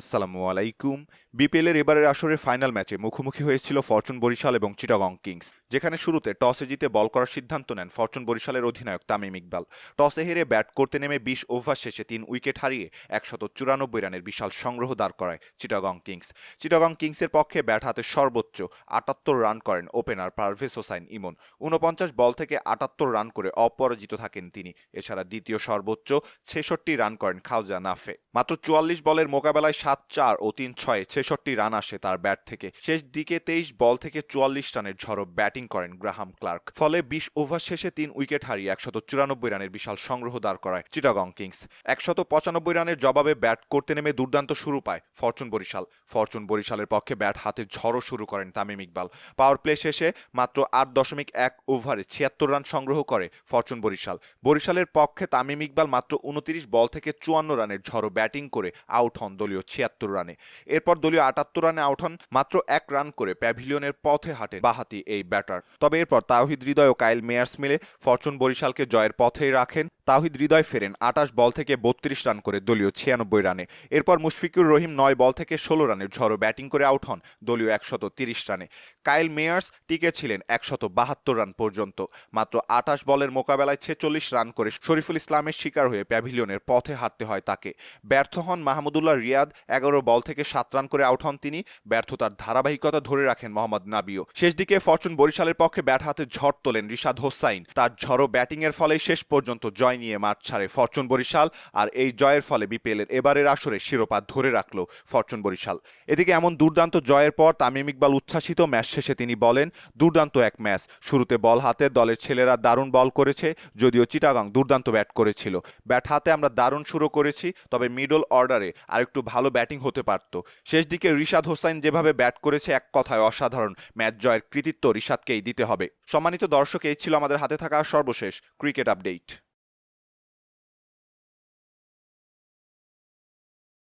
আসসালামু আলাইকুম। বিপিএলের এবারের আসরের ফাইনাল ম্যাচে মুখোমুখি হয়েছিল ফরচুন বরিশাল এবং চিটাগং কিংস। যেখানে শুরুতে টসে জিতে বল করার সিদ্ধান্ত নেন ফরচুন বরিশালের অধিনায়ক তামিম ইকবাল। টসে হেরে ব্যাট করতে নেমে বিশ ওভার শেষে তিন উইকেট হারিয়ে একশত চুরানব্বই রানের বিশাল সংগ্রহ দাঁড় করায় চিটাগং কিংস। চিটাগং কিংসের পক্ষে ব্যাট হাতে সর্বোচ্চ আটাত্তর রান করেন ওপেনার পারভেজ হোসাইন ইমন। ঊনপঞ্চাশ বল থেকে আটাত্তর রান করে অপরাজিত থাকেন তিনি। এছাড়া দ্বিতীয় সর্বোচ্চ ছেষট্টি রান করেন খাওজা নাফে। মাত্র চুয়াল্লিশ বলের মোকাবেলায় সাত চার ও তিন ছয়ে ছেষট্টি রান আসে তার ব্যাট থেকে। শেষ দিকে তেইশ বল থেকে চুয়াল্লিশ রানের ঝড়ো ব্যাটিং করেন গ্রাহাম ক্লার্ক। ফলে বিশ ওভার শেষে তিন উইকেট হারিয়ে একশত চুরানব্বই রানের বিশাল সংগ্রহ দাঁড় করায় চিটাগং কিংস। একশত পঁচানব্বই রানের জবাবে ব্যাট করতে নেমে দুর্দান্ত শুরু পায় ফরচুন বরিশাল। ফরচুন বরিশালের পক্ষে ব্যাট হাতে ঝড়ো শুরু করেন তামিম ইকবাল। পাওয়ার প্লে শেষে মাত্র আট দশমিক এক ওভারে ছিয়াত্তর রান সংগ্রহ করে ফরচুন বরিশাল। বরিশালের পক্ষে তামিম ইকবাল মাত্র উনতিরিশ বল থেকে চুয়ান্ন রানের ঝড়ো ব্যাটিং করে আউট হন দলীয় ছিয়াত্তর রানে। এরপর দলীয় আটাত্তর রানে আউট হন মাত্র এক রান করে প্যাভিলিয়নের পথে হাঁটে বাহাতি এই ব্যাটার তবে এরপর তাওহিদ হৃদয় ও কাইল মেয়ার্স মিলে ফরচুন বরিশালকে জয়ের পথেই রাখেন। তাওহিদ হৃদয় ফেরেন, আটাশ বল থেকে বত্রিশ রান করে দলীয় ছিয়ানব্বই রানে। এরপর মুশফিকুর রহিম নয় বল থেকে ষোলো রানের ঝড়ো ব্যাটিং করে আউট হন দলীয় একশত তিরিশ রানে। কাইল মেয়ার্স টিকে ছিলেন একশত বাহাত্তর রান পর্যন্ত। মাত্র আটাশ বলের মোকাবেলায় ছেচল্লিশ রান করে শরীফুল ইসলামের শিকার হয়ে প্যাভিলিয়নের পথে হাঁটতে হয় তাকে। ব্যর্থ হন মাহমুদুল্লাহ রিয়াদ, এগারো বল থেকে সাত রান করে আউট হন তিনি। ব্যর্থতার ধারাবাহিকতা ধরে রাখেন মোহাম্মদ নাবিও। শেষ দিকে ফরচুন বরিশালের পক্ষে ব্যাট হাতে ঝড় তোলেন রিশাদ হোসাইন। তার ঝড়ো ব্যাটিংয়ের ফলেই শেষ পর্যন্ত জয় নিয়ে মাঠ ছাড়ে ফরচুন বরিশাল আর এই জয়ের ফলে বিপিএলের এবারের আসরে শিরোপা ধরে রাখল ফরচুন বরিশাল। এদিকে এমন দুর্দান্ত জয়ের পর তামিম ইকবাল উচ্ছ্বাসিত ম্যাচ শেষে তিনি বলেন, দুর্দান্ত এক ম্যাচ। শুরুতে বল হাতে, দলের ছেলেরা দারুণ বল করেছে, যদিও চিটাগাং দুর্দান্ত ব্যাট করেছিল। ব্যাট হাতে আমরা দারুণ শুরু করেছি, তবে মিডল অর্ডারে আরেকটু ভালো ব্যাটিং হতে পারত। শেষ দিকে রিশাদ হোসাইন যেভাবে ব্যাট করেছে, এক কথায় অসাধারণ। ম্যাচ জয়ের কৃতিত্ব রিশাদকেই দিতে হবে। সম্মানিত দর্শক, এই ছিল আমাদের হাতে থাকা সর্বশেষ ক্রিকেট আপডেট।